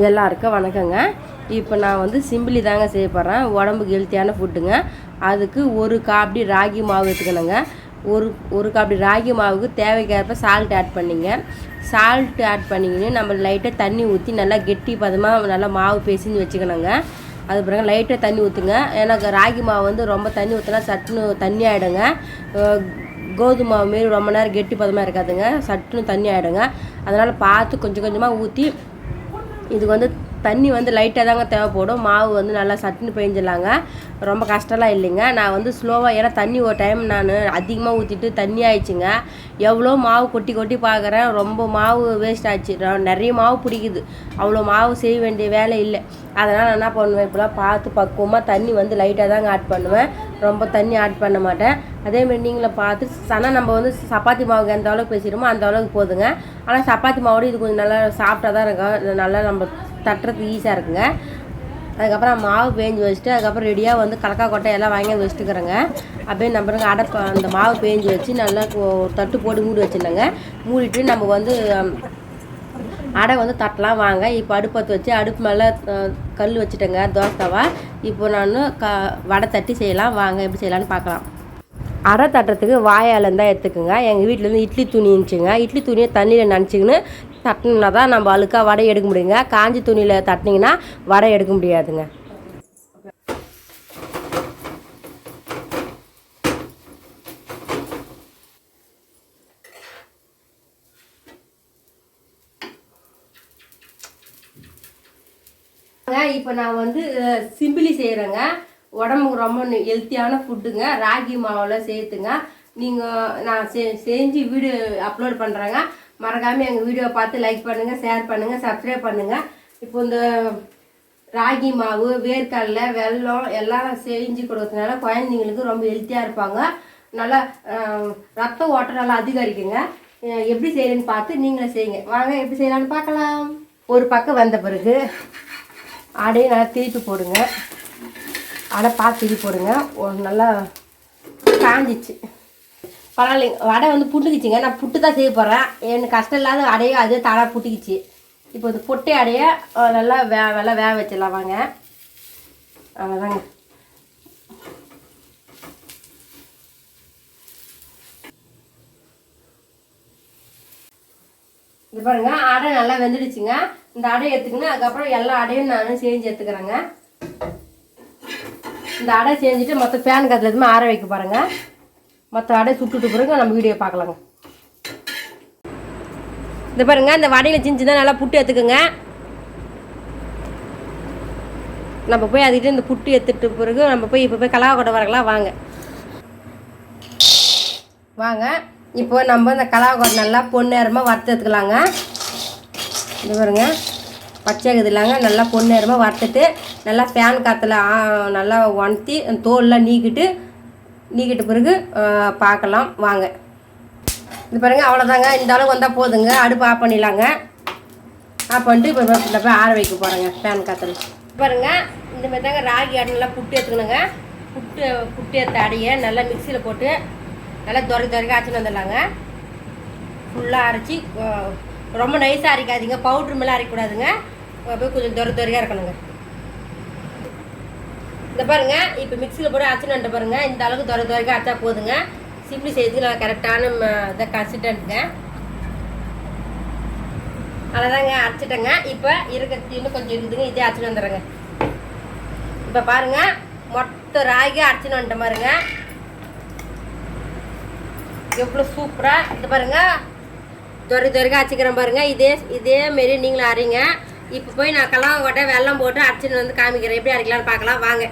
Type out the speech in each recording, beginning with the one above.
எல்லாருக்கும் வணக்கங்க. இப்போ நான் வந்து சிம்பிளி தாங்க செய்ய போகிறேன் உடம்புக்கு ஹெல்த்தியான ஃபுட்டுங்க அதுக்கு ஒரு காப்பி ராகி மாவு எடுத்துக்கணுங்க. ஒரு ஒரு காப்பி ராகி மாவுக்கு தேவைக்கேற்ப சால்ட் ஆட் பண்ணிங்க. சால்ட் ஆட் பண்ணிக்கின்னு நம்ம லைட்டாக தண்ணி ஊற்றி நல்லா கெட்டி பதமாக நல்லா மாவு பேசின்னு வச்சுக்கணுங்க. அது பிறகு லைட்டாக தண்ணி ஊற்றுங்க ஏன்னா ராகி மாவு வந்து ரொம்ப தண்ணி ஊற்றினா சட்டுன்னு தண்ணி ஆகிடுங்க கோதுமை மாவு மாரி ரொம்ப நேரம் கெட்டி பதமாக இருக்காதுங்க. சட்டுன்னு தண்ணி ஆகிடுங்க அதனால் பார்த்து கொஞ்சம் கொஞ்சமாக ஊற்றி இதுக்கு வந்து தண்ணி வந்து லைட்டாக தாங்க தேவைப்படும். மாவு வந்து நல்லா சட்டுன்னு பெஞ்சிடலாங்க. ரொம்ப கஷ்டம்லாம் இல்லைங்க. நான் வந்து ஸ்லோவாக ஏன்னா தண்ணி ஒரு டைம் நான் அதிகமாக ஊற்றிட்டு தண்ணி ஆயிடுச்சுங்க. எவ்வளோ மாவு கொட்டி கொட்டி பார்க்குறேன் ரொம்ப மாவு வேஸ்ட் ஆச்சு. நிறைய மாவு பிடிக்குது. அவ்வளோ மாவு செய்ய வேண்டிய வேலை இல்லை. அதனால் நான் என்ன பண்ணுவேன்? இப்போலாம் பார்த்து பக்குவமாக தண்ணி வந்து லைட்டாக தாங்க ஆட் பண்ணுவேன். ரொம்ப தண்ணி ஆட் பண்ண மாட்டேன். அதேமாதிரி நீங்களும் பார்த்து ஆனால் நம்ம வந்து சப்பாத்தி மாவுக்கு எந்த அளவுக்கு பேசிடுமோ அந்த அளவுக்கு போதுங்க. ஆனால் சப்பாத்தி மாவோட இது கொஞ்சம் நல்லா சாப்பிட்டா தான் இருக்கும். நல்லா நம்ம தட்டுறதுக்கு ஈஸியாக இருக்குங்க. அதுக்கப்புறம் மாவு பேஞ்சு வச்சுட்டு அதுக்கப்புறம் ரெடியாக வந்து கலக்கா கொட்டை எல்லாம் வாங்கி வந்து வச்சுட்டுக்கிறேங்க. அப்படியே நம்ம அடை அந்த மாவு பேஞ்சு வச்சு நல்லா ஒரு தட்டு போட்டு மூடி வச்சுருந்தேங்க மூடிட்டு நம்ம வந்து அடை வந்து தட்டலாம் வாங்க. இப்போ அடுப்பத்து வச்சு அடுப்பு மேலே கல் வச்சுட்டேங்க தோசை தவா இப்போ நான் க வடை தட்டி செய்யலாம். வாங்க எப்படி செய்யலான்னு பார்க்கலாம். அரை தட்டுறதுக்கு வாயால் இருந்தால் எடுத்துக்கோங்க. எங்கள் வீட்டிலேருந்து இட்லி துணி இருந்துச்சுங்க. இட்லி துணியை தண்ணியில் நினச்சிக்கின்னு தட்டினோம்னா தான் நம்ம அழுக்காக வடை எடுக்க முடியுங்க. காஞ்சி துணியில் தட்டினீங்கன்னா வடை எடுக்க முடியாதுங்க. இப்போ நான் வந்து சிம்பிளி செய்கிறேங்க உடம்புக்கு ரொம்ப ஹெல்த்தியான ஃபுட்டுங்க ராகி மாவில் சேர்த்துங்க. நீங்கள் நான் செ செஞ்சு வீடியோ அப்லோட் பண்ணுறேங்க மறக்காமல் எங்கள் வீடியோ பார்த்து லைக் பண்ணுங்கள் ஷேர் பண்ணுங்கள் சப்ஸ்கிரைப் பண்ணுங்கள் இப்போ இந்த ராகி மாவு வேர்க்கடலை வெல்லம் எல்லாம் செஞ்சு கொடுக்கறதுனால குழந்தைங்களுக்கு ரொம்ப ஹெல்த்தியாக இருப்பாங்க. நல்லா ரத்த ஓட்டம் நல்லா அதிகரிக்குங்க. எப்படி செய்யணும்னு பார்த்து நீங்களே செய்யுங்க. வாங்க எப்படி செய்யலான்னு பார்க்கலாம். ஒரு பக்கம் வந்த பிறகு அடையை நல்லா திருப்பி போடுங்க. அடை பார்த்து திருப்பி போடுங்க. ஒரு நல்லா காஞ்சிச்சு. பரவாயில்லைங்க வடை வந்து புட்டுக்குச்சுங்க. நான் புட்டு தான் செய்ய போகிறேன் எனக்கு கஷ்டம் இல்லாத அடையை அதே தானாக புட்டுக்குச்சு. இப்போ இந்த பொட்டை அடையை நல்லா வே நல்லா வேக வச்சிடலாம் வாங்க. அவ்வளோதாங்க இது பாருங்க அடை நல்லா வெந்துடுச்சுங்க. இந்த அடையை எடுத்துக்கின்னு அதுக்கப்புறம் எல்லா அடையும் நானும் செஞ்சு எடுத்துக்கிறேங்க. இந்த அடை செஞ்சுட்டு மற்ற ஃபேன் கத்தில் எதுவுமே ஆற வைக்க பாருங்க. மற்ற அடை சுட்டுட்டு பிறகு நம்ம வீடியோ பார்க்கலாங்க. இந்த பாருங்க இந்த வடையில் செஞ்சு தான் நல்லா புட்டு எடுத்துக்கோங்க. நம்ம போய் அதுக்கிட்ட இந்த புட்டு எடுத்துட்டு பிறகு நம்ம போய் இப்போ போய் கலாவை கொட்டை வரலாம் வாங்க. வாங்க. இப்போ நம்ம இந்த கலாவை நல்லா பொன்னேரமாக வறுத்து எடுத்துக்கலாங்க இது பாருங்க. பச்சைக்குது இல்லைங்க நல்லா பொன்னேரமாக வறுத்துட்டு நல்லா ஃபேன் காற்றுல நல்லா உணர்த்தி அந்த தோல்லாம் நீக்கிட்டு நீக்கிட்ட பிறகு பார்க்கலாம் வாங்க. இது பாருங்கள் அவ்வளோதாங்க இந்த அளவுக்கு வந்தால் போதுங்க. அடுப்பு ஆஃப் பண்ணிடலாங்க. ஆஃப் பண்ணிட்டு இப்போ போய் ஆற வைக்க போகிறேங்க ஃபேன் காற்றுல பாருங்கள் இந்த மாதிரி தாங்க ராகி அடை நல்லா புட்டு எடுத்துக்கணுங்க. புட்டு புட்டு எடுத்த அடையை நல்லா மிக்சியில் போட்டு நல்லா துறை துறைக்க அரைச்சின்னு வந்துடலாங்க. ஃபுல்லாக அரைச்சி ரொம்ப நைஸாக அரைக்காதீங்க. பவுட்ரு மேலே அரைக்கக்கூடாதுங்க. போய் கொஞ்சம் துறை துறையாக இருக்கணுங்க இந்த பாருங்க இப்போ மிக்சியில் போட்டு அரைச்சின்னு பாருங்க. இந்த அளவுக்கு துறை துறைக்க அரைச்சா போதுங்க. சிம்பிளி செய்யறதுக்கு நான் கரெக்டான இதை கன்சிஸ்டன்ட்டுங்க அவ்வளோதாங்க அரைச்சிட்டேங்க. இப்போ இருக்கிறது இன்னும் கொஞ்சம் இருக்குதுங்க. இதே அரைச்சின்னு வந்துடுறேங்க. இப்போ பாருங்க மொத்த ராகி அரைச்சின்னு வந்துட்டேன் பாருங்க. எவ்வளோ சூப்பராக இது பாருங்கள் துறை துறைக்க அரைச்சிக்கிறேன் பாருங்கள் இதே இதே மாரி நீங்களும் அரைங்க. இப்போ போய் நான் கலாம் கொட்டை வெள்ளம் போட்டு அரைச்சின்னு வந்து காமிக்கிறேன். எப்படி அரைக்கலாம்னு பார்க்கலாம். வாங்க.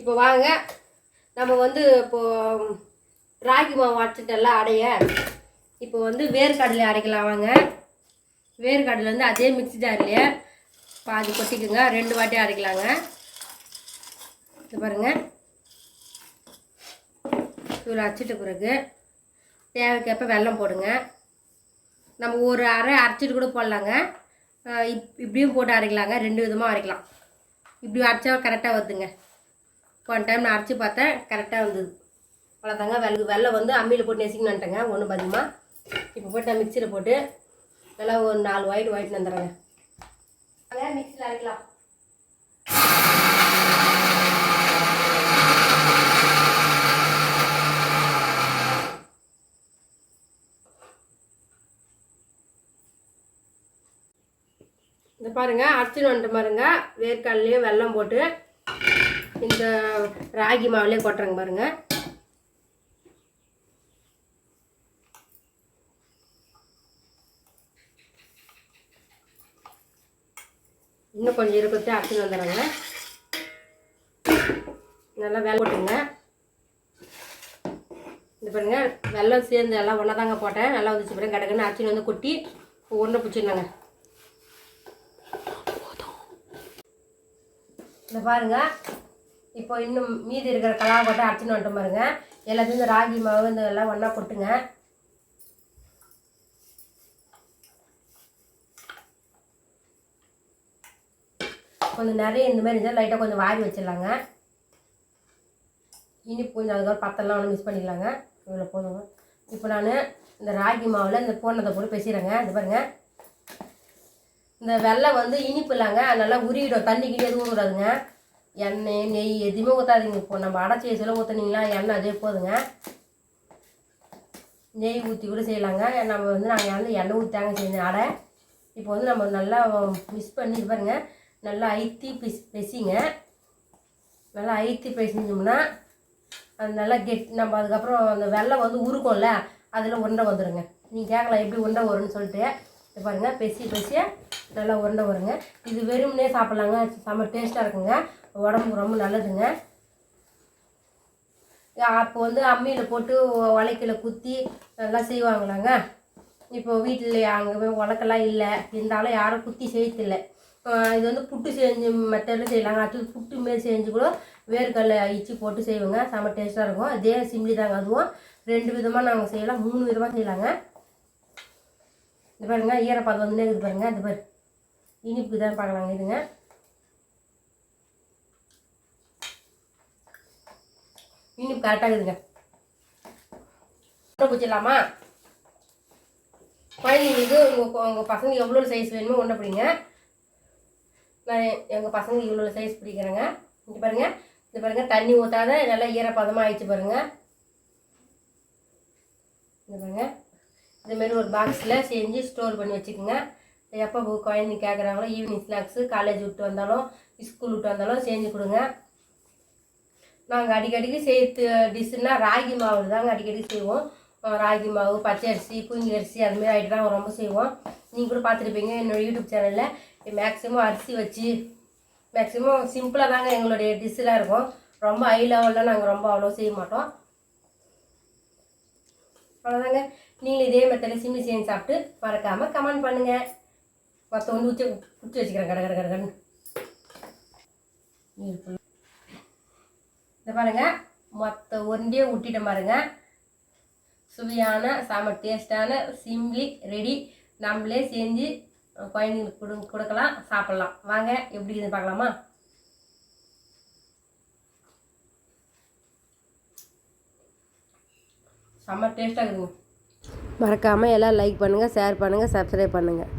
இப்போ வாங்க. நம்ம வந்து இப்போது ராகி மாவு அரைச்சிட்டல அடைய. இப்போ வந்து வேர்க்கடலை அரைக்கலாம். வாங்க. வேர்க்கடலை வந்து அதே மிக்சி ஜார்லையே பாதி கொட்டிக்குங்க. ரெண்டு வாட்டி அரைக்கலாங்க. இது பாருங்கள் இவ்வளோ அரைச்சிட்ட பிறகு தேவைக்கேற்ப வெல்லம் போடுங்க. நம்ம ஒரு அரை அரைச்சிட்டு கூட போடலாங்க. இப் இப்படியும் போட்டு அரைக்கலாங்க. ரெண்டு விதமாக அரைக்கலாம். இப்படி அரைச்சா கரெக்டாக வருதுங்க. போன டைம் நான் அரைச்சி பார்த்தேன் கரெக்டாக வந்தது. அவ்வளோதாங்க வெள்ள வெள்ளை வந்து அம்மியில் போட்டு நெசிக்கணுன்ட்டேங்க ஒன்றும் பதிகமாக இப்போ போட்டு நான் மிக்சியில் போட்டு நல்லா ஒரு நாலு ஒயிட் ஒயிட் வந்துடுறேங்க. அங்கே மிக்சியில் அரைக்கலாம். இந்த பாருங்க அரைச்சின்னு வந்துட்டு பாருங்க. வேர்க்கடலையும் வெல்லம் போட்டு இந்த ராகி மாவுலேயே கொட்டுறேங்க பாருங்க. இன்னும் கொஞ்சம் இருக்கிறதே அரைச்சின்னு வந்துடுறேங்க. நல்லா வெள்ளம் போட்டுங்க. இது பாருங்க வெள்ளம் சேர்ந்து எல்லாம் ஒன்றா தாங்க போட்டேன். நல்லா வந்துச்சு பாருங்க கடக்குன்னு அரைச்சின்னு வந்து கொட்டி உருண்டை பிடிச்சிருந்தாங்க இந்த பாருங்க. இப்போ இன்னும் மீதி இருக்கிற கலாவை போட்டு அடிச்சுன்னு வந்துட்டோம் பாருங்க. எல்லாத்தையும் இந்த ராகி மாவு இந்த எல்லாம் ஒன்றா கொட்டுங்க. கொஞ்சம் நிறைய இந்த மாதிரி இருந்தால் லைட்டாக கொஞ்சம் வாரி வச்சிடலாங்க. இனிப்பு கொஞ்சம் அதுக்கப்புறம் பத்தெல்லாம் ஒன்று மிஸ் பண்ணிக்கலாங்க இவ்வளோ போதுங்க. இப்போ நான் இந்த ராகி மாவில் இந்த போனதை போட்டு பேசிடுறேங்க. இது பாருங்கள் இந்த வெள்ளம் வந்து இனிப்பு இல்லைங்க நல்லா உருகிடும். தண்ணி கிட்டே எதுவும் ஊறாதுங்க எண்ணெய் நெய் எதுவுமே ஊற்றாதீங்க இப்போ நம்ம அடைச்சி சில ஊற்றுனீங்களா எண்ணெய் அதே போதுங்க. நெய் ஊற்றி கூட செய்யலாங்க. நம்ம வந்து நாங்கள் வந்து எண்ணெய் ஊற்றாங்க செஞ்ச அடை இப்போ வந்து நம்ம நல்லா மிக்ஸ் பண்ணி பாருங்க. நல்லா ஐத்தி பிஸ் பெசிங்க. நல்லா ஐத்தி பெசிஞ்சோம்னா அது நல்லா கெட் நம்ம அதுக்கப்புறம் அந்த வெள்ளம் வந்து உருக்கும்ல அதில் உருண்டை வந்துடுங்க நீங்கள் கேட்கலாம் எப்படி உருண்டை வரும்னு சொல்லிட்டு. பாருங்கள் பெசி பெசிய நல்லா உருண்டை வருங்க. இது வெறுமனே சாப்பிட்லாங்க செம்ம டேஸ்ட்டாக இருக்குங்க. உடம்புக்கு ரொம்ப நல்லதுங்க. அப்போ வந்து அம்மியில் போட்டு உலைக்கில குத்தி நல்லா செய்வாங்களாங்க. இப்போ வீட்டில் அங்கே உலக்கெல்லாம் இல்லை. இருந்தாலும் யாரும் குத்தி செய்யறதில்ல. இது வந்து புட்டு செஞ்சு மெத்தடில் செய்யலாங்க. அது புட்டு மாரி செஞ்சு கூட வேர்க்கடலை இச்சி போட்டு செய்வோங்க. செம்ம டேஸ்ட்டாக இருக்கும். அதே சிம்லி தாங்க அதுவும். ரெண்டு விதமாக நாங்கள் செய்யலாம். மூணு விதமாக செய்யலாங்க. இது பாருங்க ஈரப்பதம் வந்துனே இருக்குது பாருங்க இது பாரு. இனிப்பு தான் பார்க்கலாங்க இதுங்க இனிப்பு கரெக்டாக இருக்குதுங்க. உருண்டை பிடிச்சிடலாமா குழந்தைங்களுக்கு உங்கள் உங்கள் பசங்க எவ்வளோ சைஸ் வேணுமோ ஒன்றை பிடிங்க. நான் எங்கள் பசங்க இவ்வளோ சைஸ் பிடிக்கிறேங்க. இங்கே பாருங்க இது பாருங்கள் தண்ணி ஊற்றாத நல்லா ஈரப்பதமாக ஆயிடுச்சு பாருங்கள் இது பாருங்கள் இதுமாரி ஒரு பாக்ஸில் செஞ்சு ஸ்டோர் பண்ணி வச்சுக்கோங்க. எப்போ குழந்தைங்க கேட்குறாங்களோ ஈவினிங் ஸ்நாக்ஸு காலேஜ் விட்டு வந்தாலும் ஸ்கூல் விட்டு வந்தாலும் செஞ்சு கொடுங்க. நாங்கள் அடிக்கடிக்கு சேர்த்து டிஷ்ஷுன்னா ராகி மாவு தாங்க அடிக்கடி செய்வோம். ராகி மாவு பச்சை அரிசி புஞ்சி அரிசி அதுமாரி ஆகிட்டு தான் ரொம்ப செய்வோம். நீங்கள் கூட பார்த்துருப்பீங்க என்னோட யூடியூப் சேனலில் மேக்ஸிமம் அரிசி வச்சு மேக்ஸிமம் சிம்பிளாக தாங்க எங்களுடைய டிஷ்ஷெலாம் இருக்கும். ரொம்ப ஹை லெவலில் நாங்கள் ரொம்ப அவ்வளோ செய்ய மாட்டோம். அவ்வளோதாங்க நீங்களும் இதே மெத்தடில் சிம்மி செஞ்சு சாப்பிட்டு மறக்காமல் கமெண்ட் பண்ணுங்கள் மொத்தம் வந்து உச்சி குச்சி வச்சுக்கிறேன். கடை கடை கடன்னு இந்த பாருங்க. மொத்த ஒன்றே ஊட்டிட்ட பாருங்க. சுவையான சாம டேஸ்டான சிம்லி ரெடி நம்மளே செஞ்சு குழந்தைங்களுக்கு கொடு கொடுக்கலாம் சாப்பிட்லாம். வாங்க எப்படி இருக்குதுன்னு பார்க்கலாமா? செம்ம டேஸ்ட்டாக இருக்குதுங்க மறக்காமல் எல்லாம் லைக் பண்ணுங்கள் ஷேர் பண்ணுங்கள் சப்ஸ்கிரைப் பண்ணுங்கள்